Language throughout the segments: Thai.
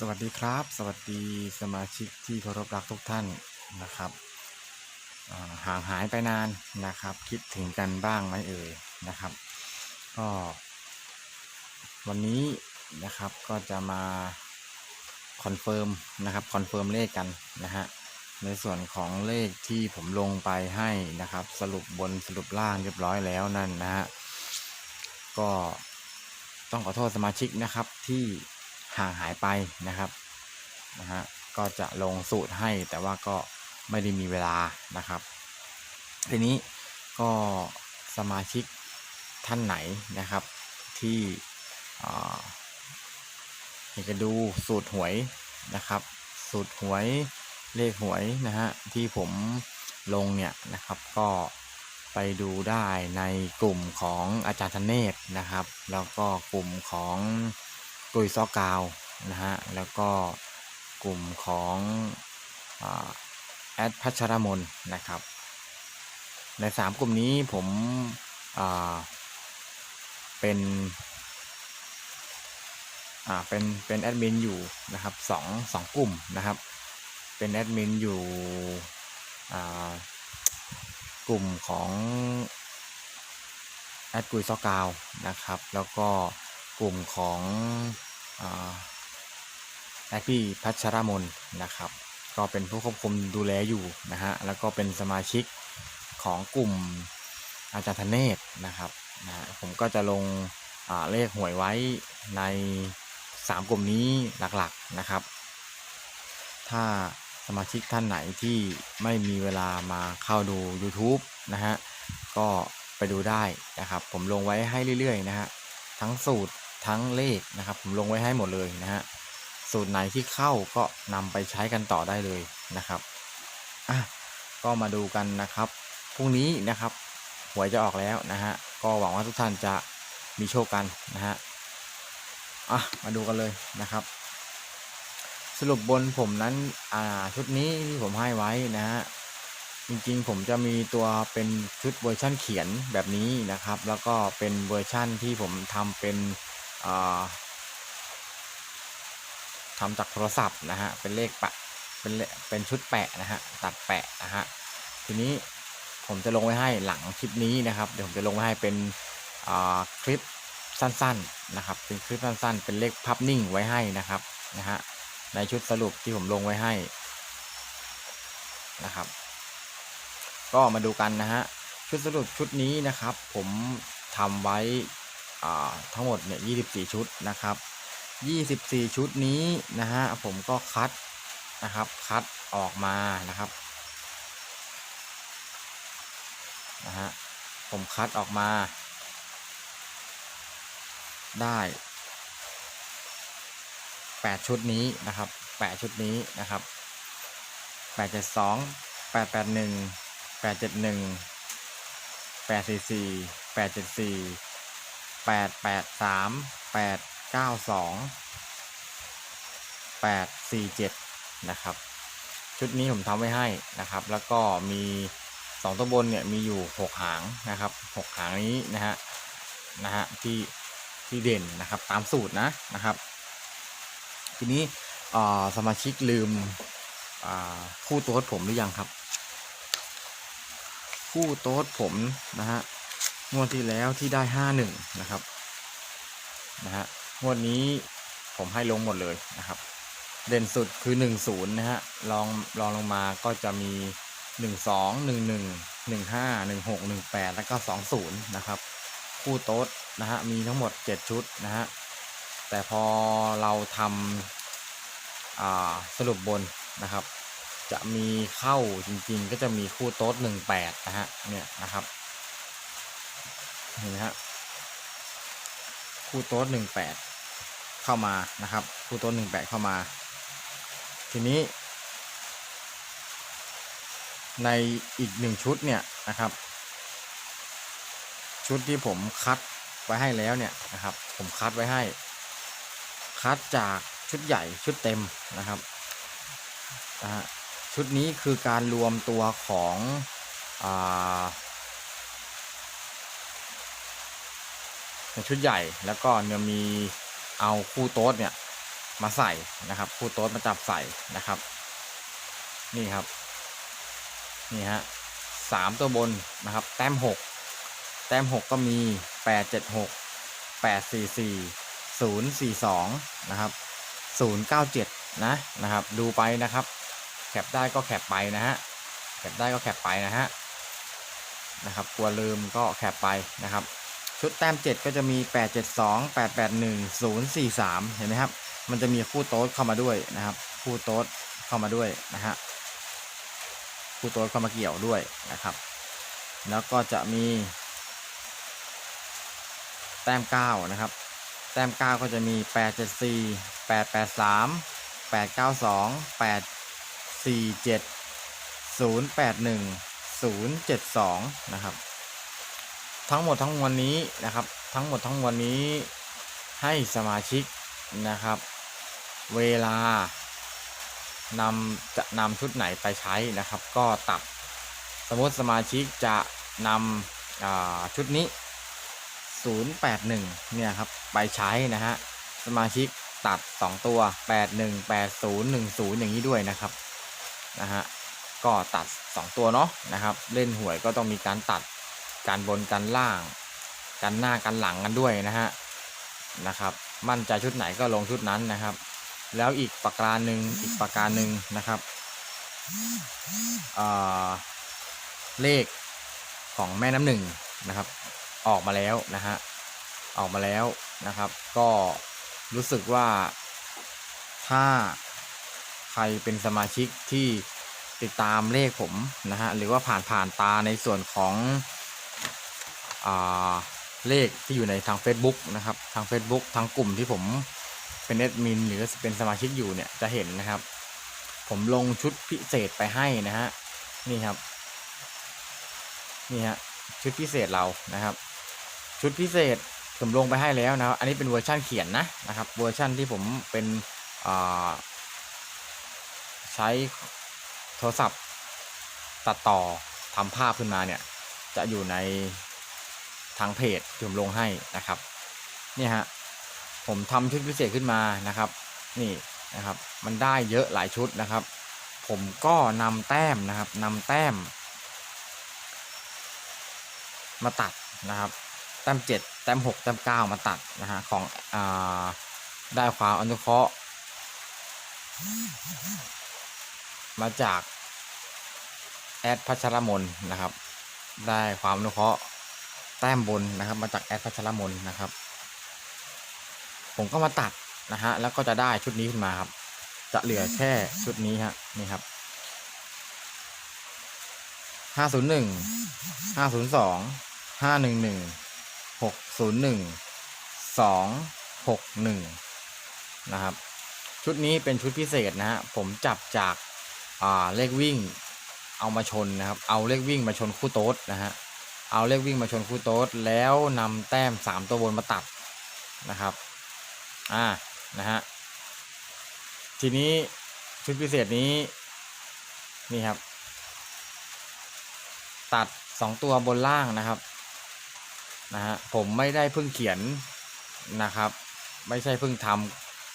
สวัสดีครับ สวัสดีสมาชิกที่เคารพรักทุกท่านนะครับห่างหายไปนานนะครับ คิดถึงกันบ้างไหมเอ่ยนะครับ ก็ วันนี้นะครับก็จะมาคอนเฟิร์มนะครับคอนเฟิร์มเลขกันนะฮะในส่วนของเลขที่ผมลงไปให้นะครับ สรุปบนสรุปล่างเรียบร้อยแล้วนั่นนะฮะก็ต้องขอโทษสมาชิกนะครับที่ ห่างหายไปนะครับนะฮะก็จะลงสูตรให้แต่ว่าก็ไม่ได้มีเวลานะครับ ทีนี้ก็สมาชิกท่านไหนนะครับที่อยากจะดูสูตรหวยนะครับ สูตรหวยเลขหวยนะฮะที่ผมลงเนี่ยนะครับก็ไปดูได้ในกลุ่มของอาจารย์ธเนศนะครับ แล้วก็กลุ่มของ กุยซอกาวนะฮะแล้วก็กลุ่มของอแอดพัชรมนนะครับ ในสามกลุ่มนี้ผมเป็นเป็นเป็นแอดมินอยู่นะครับสองสองกลุ่มนะครับ เป็นแอดมินอยู่กลุ่มของแอดกุยซอกาวนะครับ แล้วก็ กลุ่มของแอดพี่พัชรมนนะครับ ก็เป็นผู้ควบคุมดูแลอยู่นะฮะแล้วก็เป็นสมาชิกของกลุ่มอาจารย์ธเนศนะครับนะผมก็จะลงอ่าเลขหวยไว้ใน 3 กลุ่มนี้หลักๆนะครับ ถ้าสมาชิกท่านไหนที่ไม่มีเวลามาเข้าดู YouTube นะฮะก็ไปดูได้นะครับ ผมลงไว้ให้เรื่อยๆนะฮะทั้งสูตร ทั้งเลขนะครับ ผมลงไว้ให้หมดเลยนะฮะสูตรไหนที่เข้าก็นำไปใช้กันต่อได้เลยนะครับอะก็มาดูกันนะครับพรุ่งนี้นะครับหวยจะออกแล้วนะฮะก็หวังว่าทุกท่านจะมีโชคกันนะฮะอะมาดูกันเลยนะครับ สรุปบนผมนั้นอ่าชุดนี้ที่ผมให้ไว้นะฮะจริงๆผมจะมีตัวเป็นชุดเวอร์ชั่นเขียนแบบนี้นะครับ แล้วก็เป็นเวอร์ชั่นที่ผมทำเป็น ทำจากโทรศัพท์นะฮะ เป็นเลขปะ เป็นเลเป็นชุดแปะนะฮะ ตัดแปะนะฮะ ทีนี้ผมจะลงไว้ให้หลังคลิปนี้นะครับ เดี๋ยวผมจะลงไว้ให้เป็นคลิปสั้นๆนะครับ เป็นคลิปสั้นๆ เป็นเลขภาพนิ่งไว้ให้นะครับนะฮะ ในชุดสรุปที่ผมลงไว้ให้นะครับ ก็มาดูกันนะฮะ ชุดสรุปชุดนี้นะครับ ผมทำไว้ ทั้งหมดเนี่ย24 ชุดนะครับ 24 ชุดนี้นะฮะผมก็คัดนะครับคัดออกมานะครับนะฮะผมคัดออกมา ได้ 8 ชุดนี้นะครับ 8 ชุดนี้นะครับ 872 881 871 844 874 883 892 847นะครับ ชุดนี้ผมทำไว้ให้นะครับ แล้วก็มีสองตัวบนเนี่ยมีอยู่หกหางนะครับหกหางนี้นะฮะนะฮะที่ที่เด่นนะครับตามสูตรนะนะครับ ทีนี้สมาชิกลืมคู่โต๊ดผมหรือยังครับ คู่โต๊ดผมนะฮะ งวดที่แล้วที่ได้ห้าหนึ่งนะครับนะฮะงวดนี้ผมให้ลงหมดเลยนะครับ เด่นสุดคือหนึ่งศูนย์นะฮะลองลองลงมาก็จะมีหนึ่งสองหนึ่งหนึ่งหนึ่งห้าหนึ่งหกหนึ่งแปดแล้วก็สองศูนย์นะครับ คู่โต๊ดนะฮะมีทั้งหมดเจ็ดชุดนะฮะแต่พอเราทำสรุปบนนะครับ จะมีเข้าจริงๆ ก็จะมีคู่โต๊ดหนึ่งแปดนะฮะเนี่ยนะครับ เห็นไหมฮะคู่โต๊ดหนึ่งแปดเข้ามานะครับ คู่โต๊ดหนึ่งแปดเข้ามา ทีนี้ ในอีกหนึ่งชุดเนี่ยนะครับ ชุดที่ผมคัดไว้ให้แล้วเนี่ยนะครับ ผมคัดไว้ให้ คัดจากชุดใหญ่ชุดเต็มนะครับนะฮะชุดนี้คือการรวมตัวของอาในชุดใหญ่แล้วก็เนี่ยมีเอาคู่โต๊ดเนี่ยมาใส่นะครับ คู่โต๊ดมาจับใส่นะครับ นี่ครับ นี่ฮะสามตัวบนนะครับ แต้มหกแต้มหกก็มีแปดเจ็ดหกแปดสี่สี่ศูนย์สี่สองนะครับศูนย์เก้าเจ็ดนะนะครับ ดูไปนะครับ แคปได้ก็แคปไปนะฮะแคปได้ก็แคปไปนะฮะนะครับกลัวลืมก็แคปไปนะครับ ชุดแต้ม 7 ก็จะมี 872 881 043 เห็นไหมครับ มันจะมีคู่โต๊ดเข้ามาด้วยนะครับ คู่โต๊ดเข้ามาด้วยนะฮะ คู่โต๊ดเข้ามาเกี่ยวด้วยนะครับ แล้วก็จะมี แต้ม 9 นะครับ แต้ม 9 ก็จะมี 874 883 892 847 081 072 นะครับ ทั้งหมดทั้งมวลนี้นะครับ ทั้งหมดทั้งมวลนี้ให้สมาชิกนะครับ เวลานำจะนำชุดไหนไปใช้นะครับ ก็ตัดสมมติสมาชิกจะนำชุดนี้ 081 เนี่ยครับไปใช้นะฮะสมาชิกตัด 2 ตัว 81 80 10 อย่างนี้ด้วยนะครับนะฮะก็ตัด 2 ตัวเนาะนะครับ เล่นหวยก็ต้องมีการตัด การบนการล่างการหน้าการหลังกันด้วยนะฮะนะครับ มั่นใจชุดไหนก็ลงชุดนั้นนะครับ แล้วอีกประการหนึ่งอีกประการหนึ่งนะครับอ่าเลขของแม่น้ำหนึ่งนะครับ ออกมาแล้วนะฮะออกมาแล้วนะครับ ก็รู้สึกว่าถ้าใครเป็นสมาชิกที่ติดตามเลขผมนะฮะหรือว่าผ่านผ่านตาในส่วนของ เลขที่อยู่ในทาง Facebook นะครับ ทาง Facebook ทางกลุ่มที่ผมเป็นแอดมินหรือเป็นสมาชิกอยู่เนี่ยจะเห็นนะครับ ผมลงชุดพิเศษไปให้นะฮะนี่ครับ นี่ฮะชุดพิเศษเรานะครับ ชุดพิเศษผมลงไปให้แล้วนะครับ อันนี้เป็นเวอร์ชั่นเขียนนะนะครับ เวอร์ชั่นที่ผมเป็นใช้โทรศัพท์ตัดต่อทำภาพขึ้นมาเนี่ย จะอยู่ใน ทางเพจที่ผมลงให้นะครับนี่ฮะผมทำชุดพิเศษขึ้นมานะครับ นี่นะครับ มันได้เยอะหลายชุดนะครับ ผมก็นำแต้มนะครับนำแต้ม มาตัดนะครับ แต้มเจ็ดแต้มหกแต้มเก้ามาตัดนะฮะของอ่าได้ความอนุเคราะห์มาจากแอดพัชรมนนะครับ ได้ความอนุเคราะห์ ต้มบนนะครับ มาจากแอดพัชรมนนะครับ ผมก็มาตัดนะฮะแล้วก็จะได้ชุดนี้ขึ้นมาครับ จะเหลือแค่ชุดนี้ฮะนี่ครับห้าศูนย์หนึ่งห้าศูนย์สองห้าหนึ่งหนึ่งหกศูนย์หนึ่งสองหกหนึ่งนะครับ ชุดนี้เป็นชุดพิเศษนะฮะผมจับจากอ่าเลขวิ่งเอามาชนนะครับ เอาเลขวิ่งมาชนคู่โต๊ดนะฮะ เอาเลขวิ่งมาชนคู่โต๊ดแล้วนำแต้มสามตัวบนมาตัดนะครับอ่านะฮะทีนี้ชุดพิเศษนี้นี่ครับ ตัดสองตัวบนล่างนะครับนะฮะผมไม่ได้เพิ่งเขียนนะครับ ไม่ใช่เพิ่งท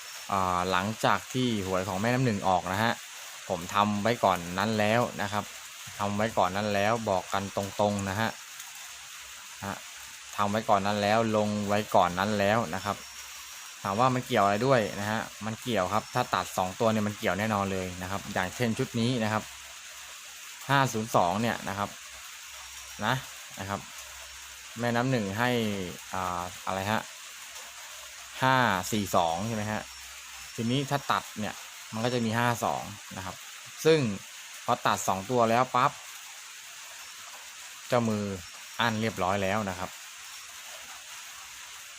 ำหลังจากที่หวยของแม่น้ำหนึ่งออกนะฮะผมทำไว้ก่อนนั้นแล้วนะครับทำไว้ก่อนนั้นแล้วบอกกันตรงๆนะฮะ ฮะทำไว้ก่อนนั้นแล้วลงไว้ก่อนนั้นแล้วนะครับ ถามว่ามันเกี่ยวอะไรด้วยนะฮะมันเกี่ยวครับ ถ้าตัด 2 ตัวเนี่ยมันเกี่ยวแน่นอนเลยนะครับ อย่างเช่นชุดนี้นะครับ 502 เนี่ยนะครับนะนะครับ แม่น้ำหนึ่งให้อ่าอะไรฮะ542ใช่ไหมฮะทีนี้ถ้าตัดเนี่ยมันก็จะมี52นะครับ ซึ่งพอตัด2ตัวแล้วปั๊บเจ้ามือ อั้นเรียบร้อยแล้วนะครับ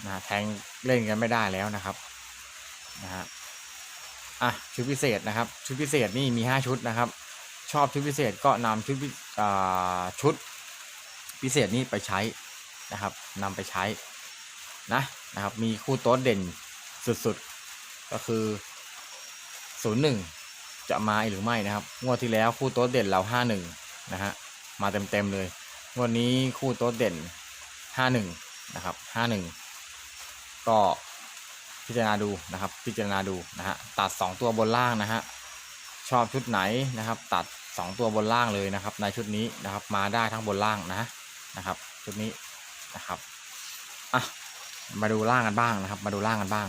นะแทงเล่นกันไม่ได้แล้วนะครับนะฮะอะชุดพิเศษนะครับ ชุดพิเศษนี่มีห้าชุดนะครับ ชอบชุดพิเศษก็นำชุดพิอ่าชุดพิเศษนี้ไปใช้นะครับนำไปใช้นะนะครับ มีคู่โต๊ดเด่นสุดๆ ก็คือศูนย์หนึ่งจะมาหรือไม่นะครับ งวดที่แล้วคู่โต๊ดเด่นเราห้าหนึ่งนะฮะ มาเต็มๆเลย วดนี้คู่โต๊ดเด่นห้าหนึ่งนะครับห้าหนึ่งก็พิจารณาดูนะครับ พิจารณาดูนะฮะตัด 2 ตัวบนล่างนะฮะชอบชุดไหนนะครับ ตัด 2 ตัวบนล่างเลยนะครับ ในชุดนี้นะครับ มาได้ทั้งบนล่างนะนะครับ ชุดนี้นะครับอะมาดูล่างกันบ้างนะครับ มาดูล่างกันบ้าง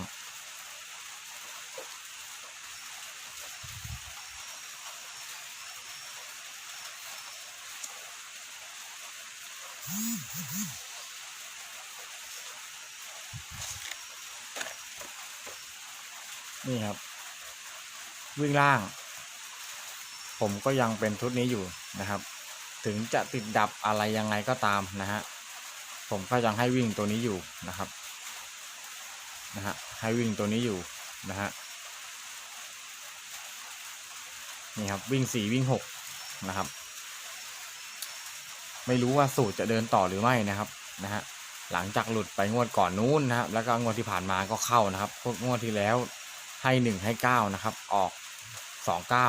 นี่ครับ วิ่งล่าง ผมก็ยังเป็นชุดนี้อยู่นะครับ ถึงจะติดดับอะไรยังไงก็ตามนะฮะผมก็ยังให้วิ่งตัวนี้อยู่นะครับนะฮะให้วิ่งตัวนี้อยู่นะฮะนี่ครับวิ่งสี่วิ่งหกนะครับ ไม่รู้ว่าสูตรจะเดินต่อหรือไม่นะครับนะฮะหลังจากหลุดไปงวดก่อนนู้นนะครับ แล้วก็งวดที่ผ่านมาก็เข้านะครับพวกงวดที่แล้วให้หนึ่งให้เก้านะครับ ออกสองเก้า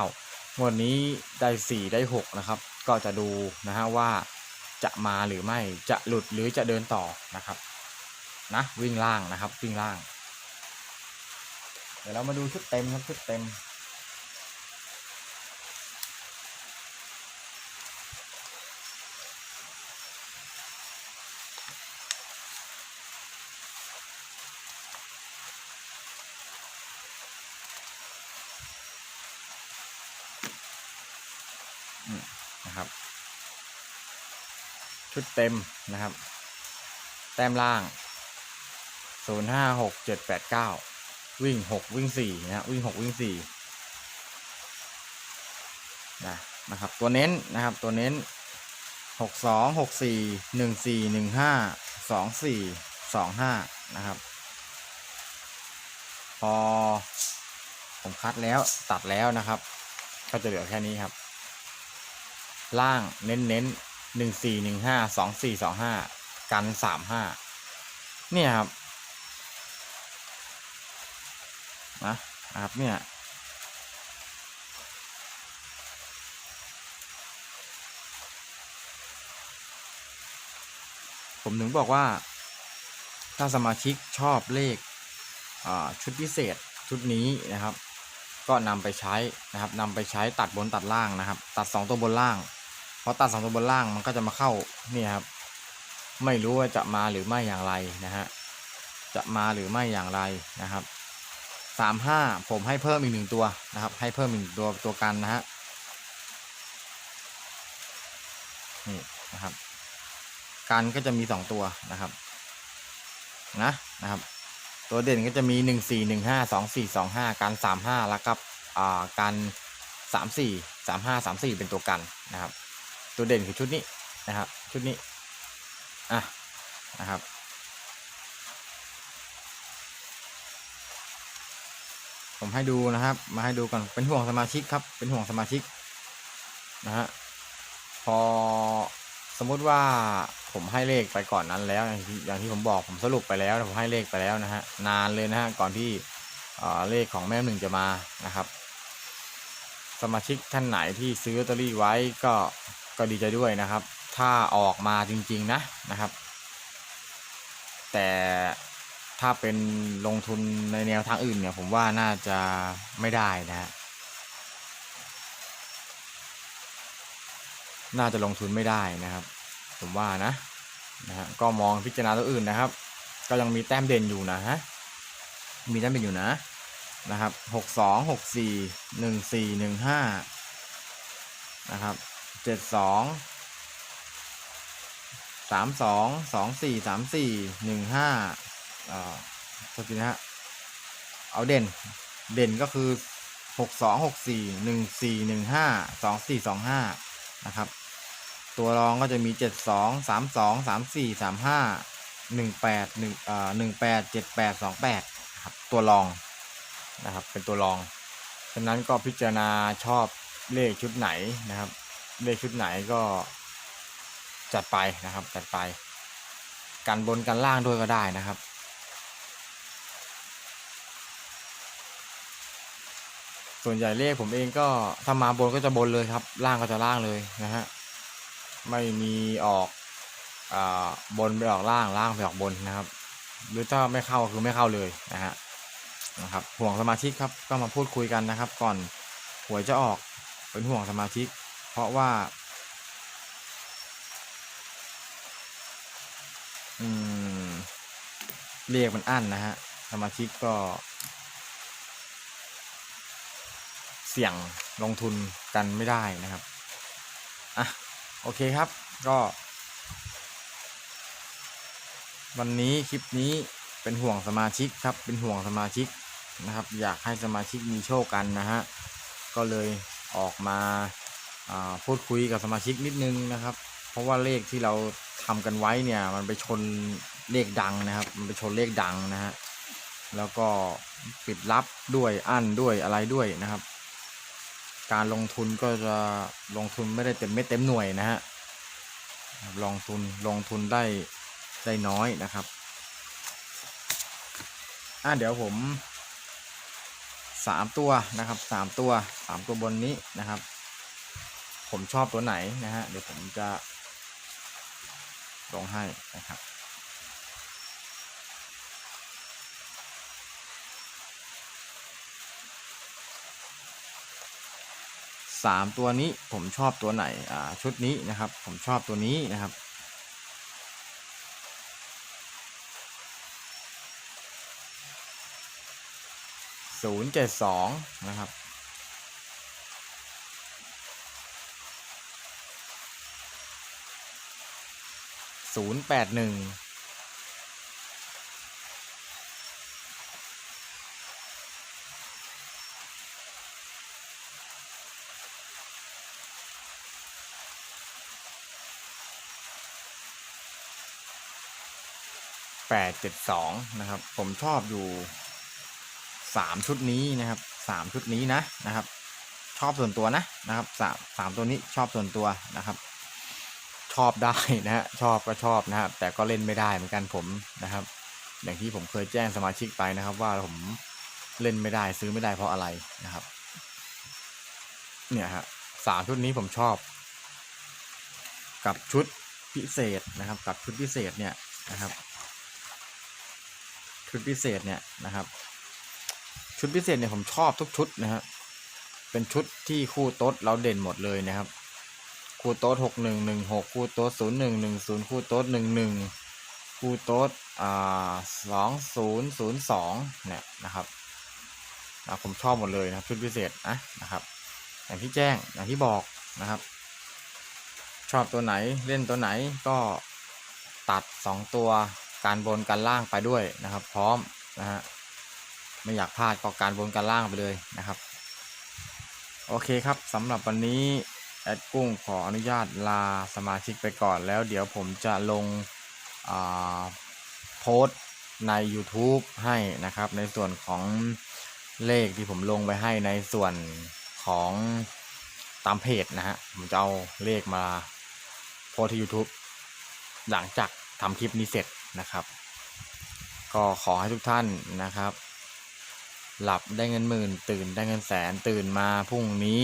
งวดนี้ได้สี่ได้หกนะครับ ก็จะดูนะฮะว่าจะมาหรือไม่จะหลุดหรือจะเดินต่อนะครับนะวิ่งล่างนะครับวิ่งล่าง เดี๋ยวเรามาดูชุดเต็มครับชุดเต็ม ชุดเต็มนะครับ แต้มล่าง 0 5 6 7 8 9 วิ่ง 6 วิ่ง4นะฮะวิ่ง 6 วิ่ง4นะนะครับ ตัวเน้นนะครับตัวเน้น 6 2 6 4 1 4 1 5 2 4 2 5 นะครับ พอผมคัดแล้วตัดแล้วนะครับ ก็จะเหลือแค่นี้ครับ ล่างเน้นเน้น หนึ่งสี่หนึ่งห้าสองสี่สองห้ากันสามห้าเนี่ยครับนะนะครับเนี่ยผมถึงบอกว่า ถ้าสมาชิกชอบเลขชุดพิเศษชุดนี้นะครับ ก็นำไปใช้นะครับนำไปใช้ตัดบนตัดล่างนะครับ ตัดสองตัวบนล่าง พอตัดสองตัวบนล่างมันก็จะมาเข้านี่ครับ ไม่รู้ว่าจะมาหรือไม่อย่างไรนะฮะจะมาหรือไม่อย่างไรนะครับสามห้าผมให้เพิ่มอีกหนึ่งตัวนะครับ ให้เพิ่มอีกตัวตัวกันนะฮะนี่นะครับ กันก็จะมีสองตัวนะครับนะนะครับ ตัวเด่นก็จะมีหนึ่งสี่หนึ่งห้าสองสี่สองห้ากันสามห้าแล้วก็อ่ากันสามสี่สามห้าสามสี่เป็นตัวกันนะครับ ตัวเด่นคือชุดนี้นะครับ ชุดนี้ อะ นะครับ ผมให้ดูนะครับ มาให้ดูก่อน เป็นห่วงสมาชิกครับ เป็นห่วงสมาชิกนะฮะ พอสมมุติว่าผมให้เลขไปก่อนนั้นแล้ว อย่างที่ผมบอกผมสรุปไปแล้วผมให้เลขไปแล้วนะฮะนานเลยนะฮะก่อนที่เลขของแม่หนึ่งจะมานะครับ สมาชิกท่านไหนที่ซื้อลอตเตอรี่ไว้ก็ ก็ดีใจด้วยนะครับ ถ้าออกมาจริงๆนะนะครับ แต่ถ้าเป็นลงทุนในแนวทางอื่นเนี่ย ผมว่าน่าจะไม่ได้นะฮะน่าจะลงทุนไม่ได้นะครับ ผมว่านะนะฮะก็มองพิจารณาตัวอื่นนะครับ ก็ยังมีแต้มเด่นอยู่นะฮะมีแต้มเด่นอยู่นะนะครับหกสองหกสี่หนึ่งสี่หนึ่งห้านะครับ เจ็ดสองสามสองสองสี่สามสี่หนึ่งห้าอ่าโทษทีนะฮะเอาเด่น เด่นก็คือหกสองหกสี่หนึ่งสี่หนึ่งห้าสองสี่สองห้านะครับ ตัวรองก็จะมีเจ็ดสองสามสองสามสี่สามห้าหนึ่งแปดหนึ่งอ่าหนึ่งแปดเจ็ดแปดสองแปดครับตัวรองนะครับเป็นตัวรอง ฉะนั้นก็พิจารณาชอบเลขชุดไหนนะครับ เลขชุดไหนก็จัดไปนะครับจัดไป กันบนกันล่างด้วยก็ได้นะครับ ส่วนใหญ่เลขผมเองก็ถ้ามาบนก็จะบนเลยครับ ล่างก็จะล่างเลยนะฮะไม่มีออกอบนไปออกล่างล่างไปออกบนนะครับ หรือถ้าไม่เข้าคือไม่เข้าเลยนะฮะนะครับห่วงสมาชิครับก็มาพูดคุยกันนะครับ ก่อนหวยจะออกเป็นห่วงสมาชิ เพราะว่าอืมเรียกมันอั้นนะฮะสมาชิกก็ เสี่ยงลงทุนกันไม่ได้นะครับอะโอเคครับก็ วันนี้คลิปนี้เป็นห่วงสมาชิกครับ เป็นห่วงสมาชิกนะครับ อยากให้สมาชิกมีโชคกันนะฮะ ก็เลยออกมาอ่า พูดคุยกับสมาชิกนิดนึงนะครับ เพราะว่าเลขที่เราทำกันไว้เนี่ยมันไปชนเลขดังนะครับ มันไปชนเลขดังนะฮะแล้วก็ปิดลับด้วยอั้นด้วยอะไรด้วยนะครับ การลงทุนก็จะลงทุนไม่ได้เต็มเม็ดเต็มหน่วยนะฮะลงทุนลงทุนได้ได้น้อยนะครับอะเดี๋ยวผมสามตัวนะครับสามตัวสามตัวบนนี้นะครับ ผมชอบตัวไหนนะฮะเดี๋ยวผมจะลงให้นะครับ สามตัวนี้ผมชอบตัวไหน อ่า ชุดนี้นะครับ ผมชอบตัวนี้นะครับศูนย์เจ็ดสองนะครับ ศูนย์แปดหนึ่งแปดเจ็ดสองนะครับ ผมชอบอยู่สามชุดนี้นะครับสามชุดนี้นะนะครับ ชอบส่วนตัวนะนะครับสามสามตัวนี้ชอบส่วนตัวนะครับ ชอบได้นะฮะชอบก็ชอบนะครับ แต่ก็เล่นไม่ได้เหมือนกันผมนะครับ อย่างที่ผมเคยแจ้งสมาชิกไปนะครับ ว่าผมเล่นไม่ได้ซื้อไม่ได้เพราะอะไรนะครับ เนี่ยฮะสามชุดนี้ผมชอบ กับชุดพิเศษนะครับ กับชุดพิเศษเนี่ยนะครับ ชุดพิเศษเนี่ยนะครับ ชุดพิเศษเนี่ยผมชอบทุกชุดนะฮะเป็นชุดที่คู่โต๊ดเราเด่นหมดเลยนะครับ คู่โต๊ดหกหนึ่งหนึ่งหกคู่โต๊ดศูนย์หนึ่งหนึ่งศูนย์คู่โต๊ดหนึ่งหนึ่งคู่โต๊ดอ่าสองศูนย์ศูนย์สองเนี่ยนะครับนะผมชอบหมดเลยนะครับชุดพิเศษนะนะครับอย่างที่แจ้งอย่างที่บอกนะครับ ชอบตัวไหนเล่นตัวไหนก็ตัดสองตัวการบนการล่างไปด้วยนะครับ พร้อมนะฮะไม่อยากพลาดก็การบนการล่างไปเลยนะครับ โอเคครับสำหรับวันนี้ แอดกุ้งขออนุญาตลาสมาชิกไปก่อนแล้วเดี๋ยวผมจะลงโพสต์ใน YouTube ให้นะครับ ในส่วนของเลขที่ผมลงไปให้ในส่วนของตามเพจนะฮะ ผมจะเอาเลขมาโพสที่ YouTube หลังจากทำคลิปนี้เสร็จนะครับ ก็ขอให้ทุกท่านนะครับ หลับได้เงินหมื่น ตื่นได้เงินแสนตื่นมาพรุ่งนี้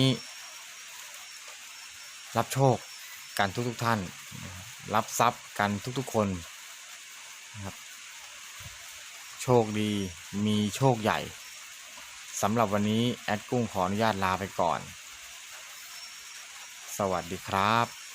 รับโชคกันทุกทุกๆท่านรับรับทรัพย์กันทุกๆคนนะครับโชคดีมีโชคใหญ่สำหรับวันนี้แอดกุ้งขออนุญาตลาไปก่อน สวัสดีครับ